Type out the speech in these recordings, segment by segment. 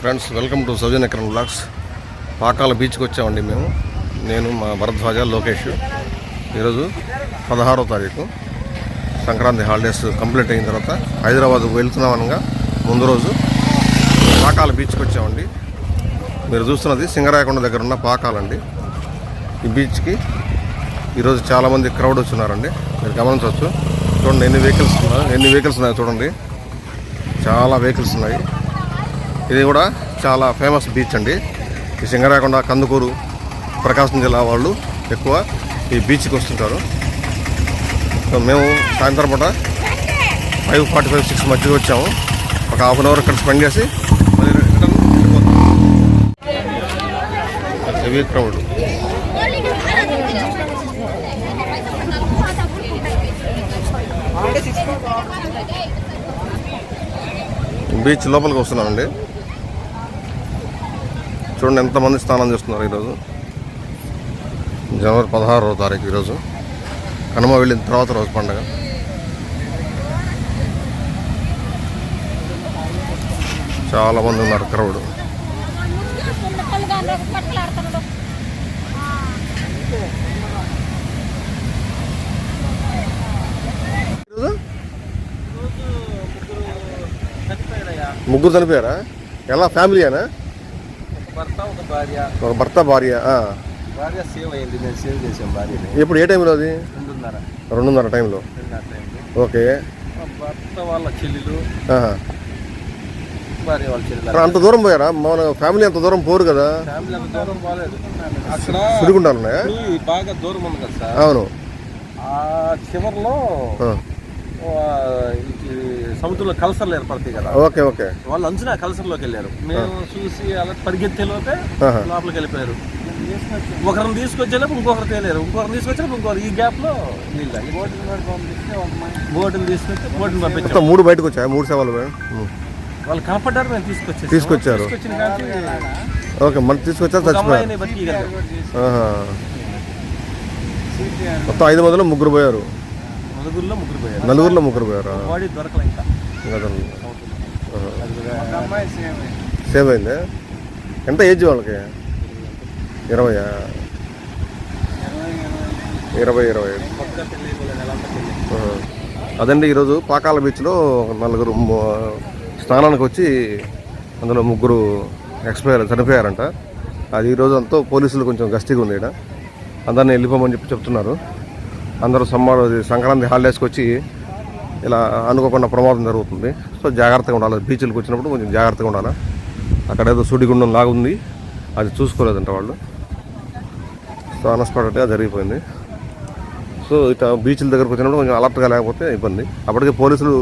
Friends welcome to సౌజన్ ఎకరం blogs. Pakala బీచ్కి వచ్చామండి మేము. నేను మా భరద్వాజ లోకేష్. ఈరోజు పదహారో తారీఖు. సంక్రాంతి హాలిడేస్ కంప్లీట్ అయిన తర్వాత హైదరాబాద్ వెళ్తున్నామనగా ముందు రోజు పాకాల బీచ్కి వచ్చామండి. మీరు చూస్తున్నది సింగరాయకొండ దగ్గర ఉన్న పాకాలండి. ఈ బీచ్కి ఈరోజు చాలామంది క్రౌడ్ వచ్చినారండి. మీరు గమనించవచ్చు. చూడండి ఎన్ని వెహికల్స్ ఉన్నాయి ఎన్ని వెహికల్స్ ఉన్నాయో చూడండి. చాలా వెహికల్స్ ఉన్నాయి. ఇది కూడా చాలా ఫేమస్ బీచ్ అండి. ఈ సింగరాకొండ కందుకూరు ప్రకాశం జిల్లా వాళ్ళు ఎక్కువ ఈ బీచ్కి వస్తుంటారు. సో మేము సాయంత్రం పూట ఫైవ్ ఫార్టీ ఫైవ్ సిక్స్ మధ్యలో వచ్చాము. ఒక హాఫ్ అన్ అవర్ ఇక్కడ స్పెండ్ చేసి మళ్ళీ రిటర్న్ హెవీ క్రౌడ్ బీచ్ లోపలికి వస్తున్నామండి. చూడండి ఎంతమంది స్నానం చేస్తున్నారు ఈరోజు? జనవరి పదహారవ తారీఖు ఈరోజు. కనుమ వెళ్ళిన తర్వాత రోజు పండగ. చాలా మంది ఉన్నారు క్రౌడ్. ముగ్గురు చనిపోయారా? ఎలా? ఫ్యామిలీయేనా? భర్త ఒక భార్య. ఒక భర్త భార్య. భార్య సేవ్ అయింది నేను సేవ్ చేశాను భార్యని. ఎప్పుడు ఏ టైంలో అది? రెండున్నర. రెండున్నర టైంలో. ఓకే. భర్త వాళ్ళ చెల్లెలు. భార్య వాళ్ళ అంత దూరం పోయారా? మన ఫ్యామిలీ అంత దూరం పోరు కదా. ఫ్యామిలీ అంత దూరం పోలేదు. అక్కడ సుడిగుండాలు ఉన్నాయా? ఇప్పుడు బాగా దూరం ఉంది కదా సార్. అవును. ఆ చివరిలో సముద్రంలో కలసర్లు ఏర్పడతాయి కదా. Okay okay. వాళ్ళు అంచున కలసర్లోకి వెళ్ళారు. మేము చూసి అలా పరిగెత్తేలోపే. లోపలికి వెళ్ళిపోయారు. ఒకరిని తీసుకొచ్చేలోపు ఇంకొకరు తేలేరు. ఇంకొకరిని తీసుకొచ్చేలోపు ఇంకొకరు. ఈ గ్యాప్లో నీళ్ళు బోటుని తీసుకొచ్చి బోటుని పంపించాం. మొత్తం మూడు బయటకు వచ్చాయి? మూడు సేవలు. వాళ్ళు కనపడ్డారు మేము తీసుకొచ్చారు. తీసుకొచ్చిన కాంచి ఓకే మన తీసుకొచ్చా ఒక చచ్చిపోయారు. మొత్తం ఐదు మందిలో ముగ్గురు పోయారు. నలుగురిలో ముగ్గురు పోయారు? నలుగురిలో ముగ్గురు పోయారు? బాడీ దొరకలే ఇంకా. ఇంకా దొరకలేదు. ఆహా. సేవ్ అయింది. ఎంత ఏజ్ వాళ్ళకి? ఇరవైయా? ఇరవై ఇరవై. ఆహా. అదండి ఈరోజు పాకాల బీచ్లో ఒక నలుగురు స్నానానికి వచ్చి అందులో ముగ్గురు ఎక్స్పైర్ చనిపోయారంట. అది ఈరోజు అంతా పోలీసులు కొంచెం గస్తీగా ఉంది ఇక్కడ అందరిని వెళ్ళిపోమని చెప్పి చెప్తున్నారు. అందరూ సమ్మర్ సంక్రాంతి హాలిడేస్కి వచ్చి ఇలా అనుకోకుండా ప్రమాదం జరుగుతుంది. సో జాగ్రత్తగా ఉండాలి. బీచ్లకు వచ్చినప్పుడు కొంచెం జాగ్రత్తగా ఉండాలి? అక్కడ ఏదో సుడిగుండం లాగా ఉంది. అది చూసుకోలేదంట వాళ్ళు. సో అన్ఎక్స్పెక్టెడ్గా జరిగిపోయింది. సో ఇట్లా బీచ్ల దగ్గరకు వచ్చినప్పుడు కొంచెం అలర్ట్గా లేకపోతే ఇబ్బంది. అప్పటికే పోలీసులు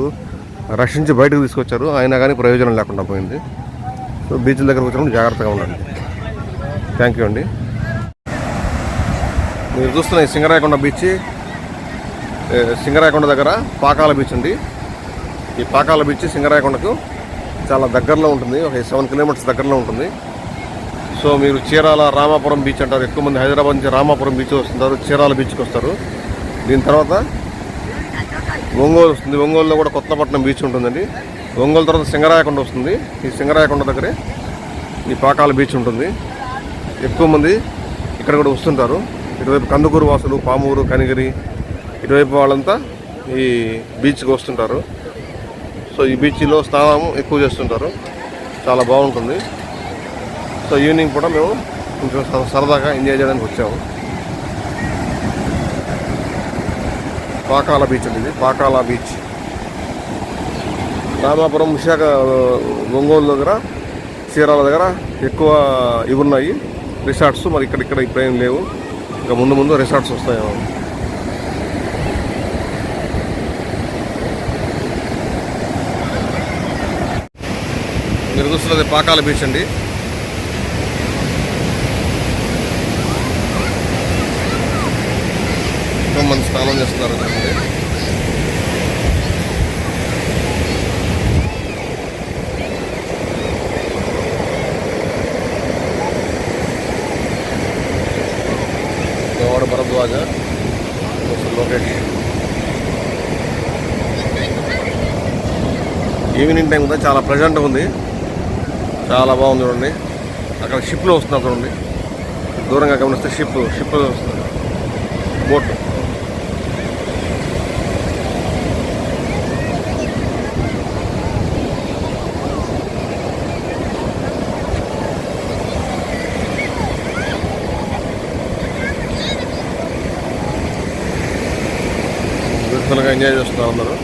రక్షించి బయటకు తీసుకొచ్చారు. అయినా కానీ ప్రయోజనం లేకుండా పోయింది. సో బీచ్ల దగ్గరకు వచ్చినప్పుడు జాగ్రత్తగా ఉండండి. థ్యాంక్ యూ అండి. మీరు చూస్తున్న ఈ సింగరాయకొండ బీచ్ సింగరాయకొండ దగ్గర పాకాల బీచ్ ఉంది. ఈ పాకాల బీచ్ సింగరాయకొండకు చాలా దగ్గరలో ఉంటుంది. ఒక సెవెన్ కిలోమీటర్స్ దగ్గరలో ఉంటుంది. సో మీరు చీరాల రామాపురం బీచ్ అంటారు. ఎక్కువ మంది హైదరాబాద్ నుంచి రామాపురం బీచ్ వస్తుంటారు. చీరాల బీచ్కి వస్తారు. దీని తర్వాత ఒంగోలు వస్తుంది. ఒంగోలులో కూడా కొత్తపట్నం బీచ్ ఉంటుందండి. ఒంగోలు తర్వాత సింగరాయకొండ వస్తుంది. ఈ సింగరాయకొండ దగ్గరే ఈ పాకాల బీచ్ ఉంటుంది. ఎక్కువ మంది ఇక్కడ కూడా వస్తుంటారు. ఇటువైపు కందుకూరు వాసులు పామూరు కనిగిరి ఇటువైపు వాళ్ళంతా ఈ బీచ్కి వస్తుంటారు. సో ఈ బీచ్లో స్నానం ఎక్కువ చేస్తుంటారు. చాలా బాగుంటుంది. సో ఈవినింగ్ కూడా మేము కొంచెం సరదాగా ఎంజాయ్ చేయడానికి వచ్చాము. పాకాల బీచ్ అండి ఇది. పాకాల బీచ్. రామాపురం విశాఖ ఒంగోలు దగ్గర చీరాల దగ్గర ఎక్కువ ఇవి ఉన్నాయి. రిసార్ట్స్ మరి ఇక్కడ ఇక్కడ ఏం లేవు. ఇంకా ముందు ముందు రిసార్ట్స్ వస్తాయి మీరు చూస్తున్నది పాకాల బీచ్ అండి. మంది స్నానం చేస్తున్నారు చూడండి గోడ భరద్వాజ లోకేష్ ఈవినింగ్ టైం కూడా చాలా ప్రజెంట్ ఉంది. చాలా బాగుంది చూడండి. అక్కడ షిప్లో వస్తున్నారు చూడండి దూరంగా గమనిస్తే షిప్ షిప్ వస్తుంది. బోట్ బ్యూటిఫుల్గా ఎంజాయ్ చేస్తున్నారు అందరూ.